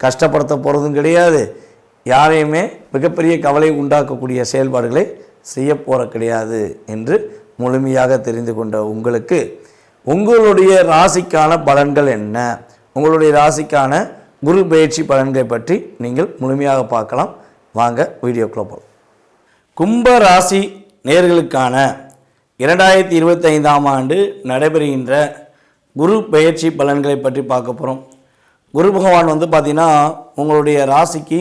கஷ்டப்படுத்த போகிறதும் கிடையாது. யாரையுமே மிகப்பெரிய கவலை உண்டாக்கக்கூடிய செயல்பாடுகளை செய்ய போகிற கிடையாது என்று முழுமையாக தெரிந்து கொண்ட உங்களுக்கு உங்களுடைய ராசிக்கான பலன்கள் என்ன? உங்களுடைய ராசிக்கான குரு பயிற்சி பலன்களை பற்றி நீங்கள் முழுமையாக பார்க்கலாம். வாங்க வீடியோக்குள்ள போகலாம் கும்ப ராசி நேர்களுக்கான இரண்டாயிரத்தி இருபத்தைந்தாம் ஆண்டு நடைபெறுகின்ற குரு பயிற்சி பலன்களை பற்றி பார்க்க போகிறோம் குரு பகவான் வந்து பார்த்திங்கன்னா உங்களுடைய ராசிக்கு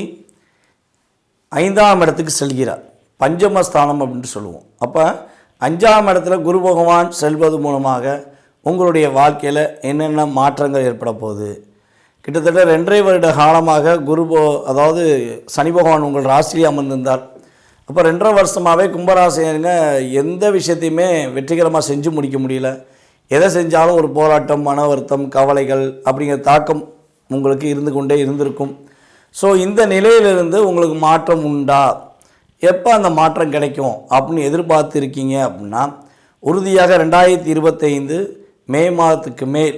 ஐந்தாம் இடத்துக்கு செல்கிறார். பஞ்சமஸ்தானம் அப்படின்ட்டு சொல்லுவோம். அப்போ அஞ்சாம் இடத்துல குரு பகவான் செல்வது மூலமாக உங்களுடைய வாழ்க்கையில் என்னென்ன மாற்றங்கள் ஏற்பட போகுது? கிட்டத்தட்ட ரெண்டரை வருட காலமாக குரு போ அதாவது சனி பகவான் உங்கள் ராசியிலே அமர்ந்திருந்தார். அப்போ ரெண்டரை வருஷமாகவே கும்பராசினருங்க எந்த விஷயத்தையுமே வெற்றிகரமாக செஞ்சு முடிக்க முடியல. எதை செஞ்சாலும் ஒரு போராட்டம் மன வருத்தம் கவலைகள் அப்படிங்கிற தாக்கம் உங்களுக்கு இருந்து கொண்டே இருந்திருக்கும். ஸோ இந்த நிலையிலிருந்து உங்களுக்கு மாற்றம் உண்டா? எப்போ அந்த மாற்றம் கிடைக்கும் அப்படின்னு எதிர்பார்த்துருக்கீங்க அப்படின்னா உறுதியாக ரெண்டாயிரத்தி இருபத்தைந்து மே மாதத்துக்கு மேல்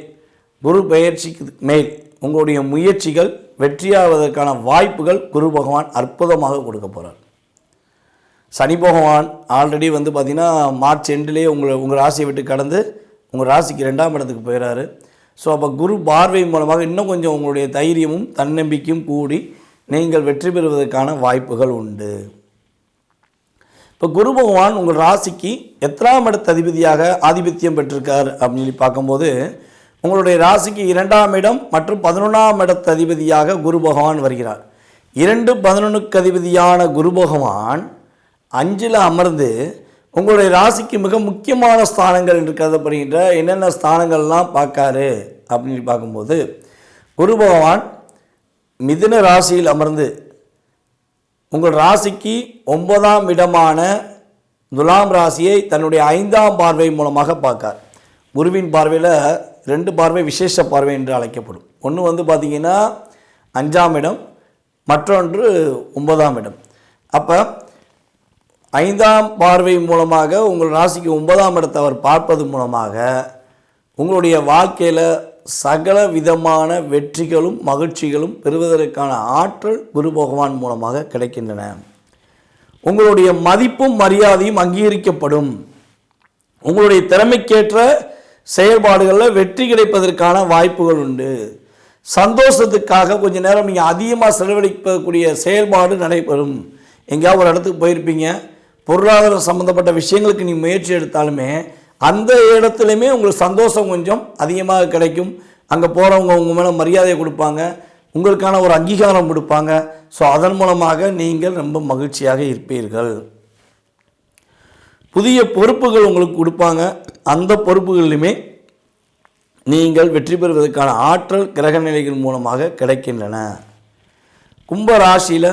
குரு பெயர்ச்சிக்கு மேல் உங்களுடைய முயற்சிகள் வெற்றியாவதற்கான வாய்ப்புகள் குரு பகவான் அற்புதமாக கொடுக்க போகிறார் சனி பகவான் ஆல்ரெடி வந்து பார்த்திங்கன்னா மார்ச் எண்டுலேயே உங்களை உங்கள் ராசியை விட்டு கடந்து உங்கள் ராசிக்கு ரெண்டாம் இடத்துக்கு போயிடுறாரு ஸோ அப்போ குரு பார்வை மூலமாக இன்னும் கொஞ்சம் உங்களுடைய தைரியமும் தன்னம்பிக்கையும் கூடி நீங்கள் வெற்றி பெறுவதற்கான வாய்ப்புகள் உண்டு. இப்போ குரு பகவான் உங்கள் ராசிக்கு எத்தனாம் இடத்து அதிபதியாக ஆதிபத்தியம் பெற்றிருக்கார் அப்படின்னு சொல்லி பார்க்கும்போது உங்களுடைய ராசிக்கு இரண்டாம் இடம் மற்றும் பதினொன்றாம் இடத்து அதிபதியாக குரு பகவான் வருகிறார். இரண்டு பதினொன்றுக்கு அதிபதியான குரு பகவான் அஞ்சில் அமர்ந்து உங்களுடைய ராசிக்கு மிக முக்கியமான ஸ்தானங்கள் என்று கருதப்படுகின்ற என்னென்ன ஸ்தானங்கள்லாம் பார்க்காரு அப்படின்னு பார்க்கும்போது குரு பகவான் மிதுன ராசியில் அமர்ந்து உங்கள் ராசிக்கு ஒன்பதாம் இடமான துலாம் ராசியை தன்னுடைய ஐந்தாம் பார்வை மூலமாக பார்க்கார். குருவின் பார்வையில் ரெண்டு பார்வை விசேஷ பார்வை என்று அழைக்கப்படும். ஒன்று வந்து பார்த்திங்கன்னா அஞ்சாம் இடம் மற்றொன்று ஒன்பதாம் இடம். அப்போ ஐந்தாம் பார்வை மூலமாக உங்கள் ராசிக்கு ஒன்பதாம் இடத்தை அவர் பார்ப்பது மூலமாக உங்களுடைய வாழ்க்கையில் சகல விதமான வெற்றிகளும் மகிழ்ச்சிகளும் பெறுவதற்கான ஆற்றல் குரு பகவான் மூலமாக கிடைக்கின்றன. உங்களுடைய மதிப்பும் மரியாதையும் அங்கீகரிக்கப்படும். உங்களுடைய திறமைக்கேற்ற செயல்பாடுகளில் வெற்றி கிடைப்பதற்கான வாய்ப்புகள் உண்டு. சந்தோஷத்துக்காக கொஞ்ச நேரம் நீங்கள் அதிகமாக செலவழிக்கக்கூடிய செயல்பாடு நடைபெறும். எங்கேயாவது ஒரு இடத்துக்கு போயிருப்பீங்க. பொருளாதார சம்மந்தப்பட்ட விஷயங்களுக்கு நீ முயற்சி எடுத்தாலுமே அந்த இடத்துலையுமே உங்களுக்கு சந்தோஷம் கொஞ்சம் அதிகமாக கிடைக்கும். அங்கே போகிறவங்க உங்கள் மேலே மரியாதையை கொடுப்பாங்க. உங்களுக்கான ஒரு அங்கீகாரம் கொடுப்பாங்க. ஸோ அதன் மூலமாக நீங்கள் ரொம்ப மகிழ்ச்சியாக இருப்பீர்கள். புதிய பொறுப்புகள் உங்களுக்கு கொடுப்பாங்க. அந்த பொறுப்புகளிலுமே நீங்கள் வெற்றி பெறுவதற்கான ஆற்றல் கிரக நிலைகள் மூலமாக கிடைக்கின்றன. கும்ப ராசியில்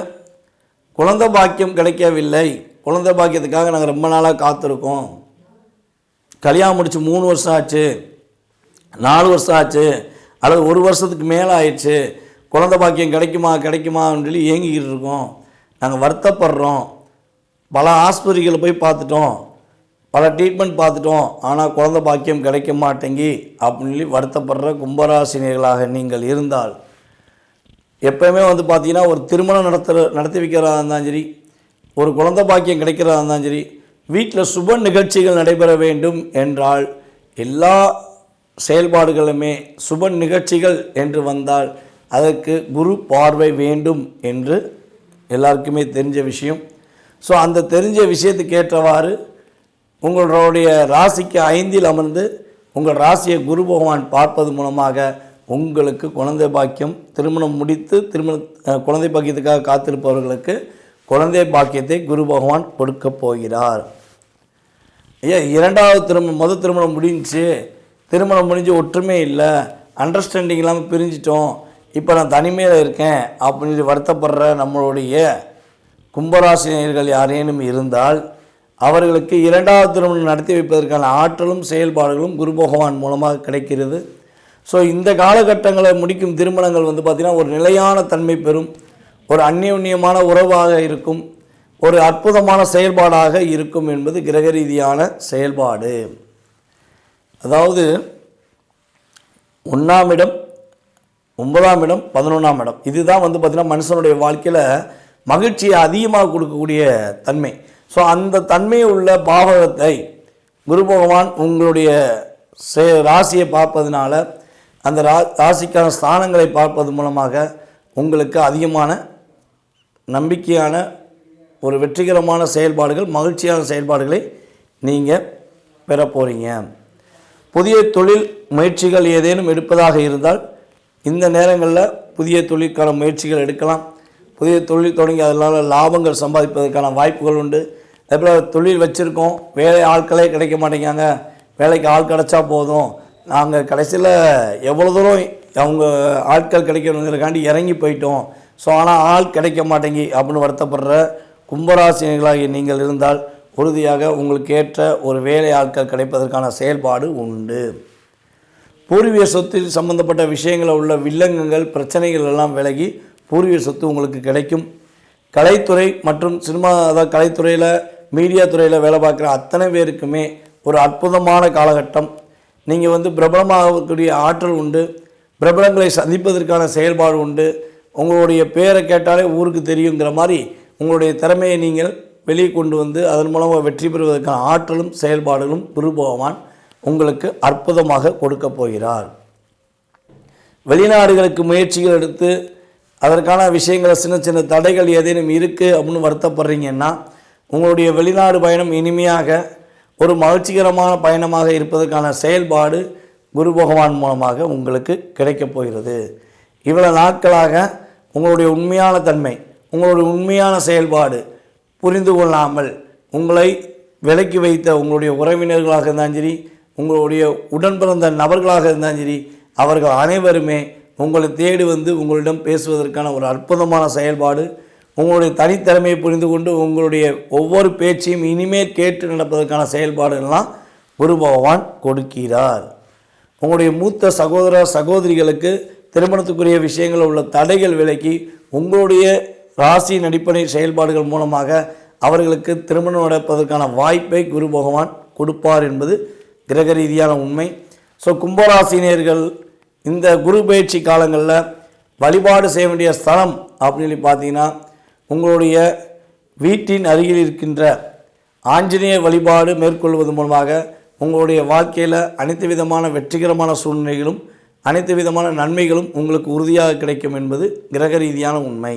குழந்தை பாக்கியம் கிடைக்கவில்லை. குழந்தை பாக்கியத்துக்காக நாங்கள் ரொம்ப நாளாக காத்திருக்கோம். கல்யாணம் முடிச்சு மூணு வருஷம் ஆச்சு. நாலு வருஷம் ஆச்சு. அல்லது ஒரு வருஷத்துக்கு மேலே ஆயிடுச்சு. குழந்தை பாக்கியம் கிடைக்குமா கிடைக்குமான்னு சொல்லி ஏங்கிக்கிட்டு இருக்கோம். நாங்கள் வருத்தப்படுறோம். பல ஆஸ்பத்திரிகளை போய் பார்த்துட்டோம். பல ட்ரீட்மெண்ட் பார்த்துட்டோம். ஆனால் குழந்த பாக்கியம் கிடைக்க மாட்டேங்கி அப்படின்னு சொல்லி வருத்தப்படுற கும்பராசினியர்களாக நீங்கள் இருந்தால் எப்போயுமே வந்து பார்த்தீங்கன்னா ஒரு திருமணம் நடத்துகிற நடத்தி வைக்கிறதா இருந்தாலும் சரி ஒரு குழந்தை பாக்கியம் கிடைக்கிறதா இருந்தாலும் சரி வீட்டில் சுப நிகழ்ச்சிகள் நடைபெற வேண்டும் என்றால் எல்லா செயல்பாடுகளுமே சுப நிகழ்ச்சிகள் என்று வந்தால் அதற்கு குரு பார்வை வேண்டும் என்று எல்லாருக்குமே தெரிஞ்ச விஷயம். ஸோ அந்த தெரிஞ்ச விஷயத்துக்கு ஏற்றவாறு உங்களுடைய ராசிக்கு ஐந்தில் அமர்ந்து உங்கள் ராசியை குரு பகவான் பார்ப்பது மூலமாக உங்களுக்கு குழந்தை பாக்கியம் திருமணம் முடித்து திருமண குழந்தை பாக்கியத்துக்காக காத்திருப்பவர்களுக்கு குழந்தை பாக்கியத்தை குரு பகவான் கொடுக்க போகிறார். ஐயா இரண்டாவது திருமணம் முதல் திருமணம் முடிஞ்சுச்சு. திருமணம் முடிஞ்சு ஒற்றுமை இல்லை. அண்டர்ஸ்டாண்டிங் இல்லாமல் பிரிஞ்சிட்டோம். இப்போ நான் தனிமையில் இருக்கேன் அப்படின்னு சொல்லி வருத்தப்படுற நம்மளுடைய கும்பராசினியர்கள் யாரேனும் இருந்தால் அவர்களுக்கு இரண்டாவது திருமணம் நடத்தி வைப்பதற்கான ஆற்றலும் செயல்பாடுகளும் குரு பகவான் மூலமாக கிடைக்கிறது. ஸோ இந்த காலகட்டங்களை முடிக்கும் திருமணங்கள் வந்து பார்த்திங்கன்னா ஒரு நிலையான தன்மை பெறும். ஒரு அந்யோன்யமான உறவாக இருக்கும் ஒரு அற்புதமான செயல்பாடாக இருக்கும் என்பது கிரக ரீதியான செயல்பாடு. அதாவது ஒன்றாம் இடம் ஒன்பதாம் இடம் பதினொன்றாம் இடம். இதுதான் வந்து பார்த்திங்கன்னா மனுஷனுடைய வாழ்க்கையில் மகிழ்ச்சியை அதிகமாக கொடுக்கக்கூடிய தன்மை. ஸோ அந்த தன்மை உள்ள பாவகத்தை குரு பகவான் உங்களுடைய சே ராசியை பார்ப்பதுனால அந்த ரா ராசிக்கான ஸ்தானங்களை பார்ப்பது மூலமாக உங்களுக்கு அதிகமான நம்பிக்கையான ஒரு வெற்றிகரமான செயல்பாடுகள் மகிழ்ச்சியான செயல்பாடுகளை நீங்கள் பெற போகிறீங்க புதிய தொழில் முயற்சிகள் ஏதேனும் எடுப்பதாக இருந்தால் இந்த நேரங்களில் புதிய தொழிலுக்கான முயற்சிகள் எடுக்கலாம். புதிய தொழில் தொடங்கி அதனால் லாபங்கள் சம்பாதிப்பதற்கான வாய்ப்புகள் உண்டு. அதேபோல் தொழில் வச்சுருக்கோம். வேலை ஆட்களே கிடைக்க மாட்டேங்காங்க வேலைக்கு ஆள் கிடச்சா போதும். நாங்கள் கடைசியில் எவ்வளோ தூரம் அவங்க ஆட்கள் கிடைக்கணுங்கிறக்காண்டி இறங்கி போயிட்டோம். ஸோ ஆனால் ஆள் கிடைக்க மாட்டேங்கி அப்படின்னு வருத்தப்படுற கும்பராசினிகளாகி நீங்கள் இருந்தால் உறுதியாக உங்களுக்கு ஏற்ற ஒரு வேலை ஆட்கள் கிடைப்பதற்கான செயல்பாடு உண்டு. பூர்வீக சொத்தில் சம்பந்தப்பட்ட விஷயங்களில் உள்ள வில்லங்கங்கள் பிரச்சனைகள் எல்லாம் விலகி பூர்வீக சொத்து உங்களுக்கு கிடைக்கும். கலைத்துறை மற்றும் சினிமா அதாவது கலைத்துறையில் மீடியா துறையில் வேலை பார்க்குற அத்தனை பேருக்குமே ஒரு அற்புதமான காலகட்டம். நீங்கள் வந்து பிரபலமாகக்கூடிய ஆற்றல் உண்டு. பிரபலங்களை சந்திப்பதற்கான செயல்பாடு உண்டு. உங்களுடைய பேரை கேட்டாலே ஊருக்கு தெரியுங்கிற மாதிரி உங்களுடைய திறமையை நீங்கள் வெளியே கொண்டு வந்து அதன் மூலமாக வெற்றி பெறுவதற்கான ஆற்றலும் செயல்பாடுகளும் குரு பகவான் உங்களுக்கு அற்புதமாக கொடுக்கப் போகிறார். வெளிநாடுகளுக்கு முயற்சிகள் எடுத்து அதற்கான விஷயங்களை சின்ன சின்ன தடைகள் ஏதேனும் இருக்குது அப்படின்னு வருத்தப்படுறீங்கன்னா உங்களுடைய வெளிநாடு பயணம் இனிமையாக ஒரு மகிழ்ச்சிகரமான பயணமாக இருப்பதற்கான செயல்பாடு குரு பகவான் மூலமாக உங்களுக்கு கிடைக்கப் போகிறது. இவ்வளோ நாட்களாக உங்களுடைய உண்மையான தன்மை உங்களுடைய உண்மையான செயல்பாடு புரிந்து கொள்ளாமல் உங்களை விலக்கி வைத்த உங்களுடைய உறவினர்களாக இருந்தாலும் சரி உங்களுடைய உடன் பிறந்த நபர்களாக இருந்தாலும் சரி அவர்கள் அனைவருமே உங்களை தேடி வந்து உங்களிடம் பேசுவதற்கான ஒரு அற்புதமான செயல்பாடு. உங்களுடைய தனித்திறமையை புரிந்து கொண்டு உங்களுடைய ஒவ்வொரு பேச்சையும் இனிமேல் கேட்டு நடப்பதற்கான செயல்பாடுகள்லாம் குரு பகவான் கொடுக்கிறார். உங்களுடைய மூத்த சகோதர சகோதரிகளுக்கு திருமணத்துக்குரிய விஷயங்களில் உள்ள தடைகள் விலக்கி உங்களுடைய ராசியின் அடிப்படை செயல்பாடுகள் மூலமாக அவர்களுக்கு திருமணம் நடப்பதற்கான வாய்ப்பை குரு பகவான் கொடுப்பார் என்பது கிரக ரீதியான உண்மை. ஸோ கும்பராசினியர்கள் இந்த குரு பயிற்சி காலங்களில் வழிபாடு செய்ய வேண்டிய ஸ்தலம் அப்படின்னு சொல்லி பார்த்தீங்கன்னா உங்களுடைய வீட்டின் அருகில் இருக்கின்ற ஆஞ்சநேயர் வழிபாடு மேற்கொள்வது மூலமாக உங்களுடைய வாழ்க்கையில் அனைத்து விதமான வெற்றிகரமான சூழ்நிலைகளும் அனைத்து விதமான நன்மைகளும் உங்களுக்கு உறுதியாக கிடைக்கும் என்பது கிரக ரீதியான உண்மை.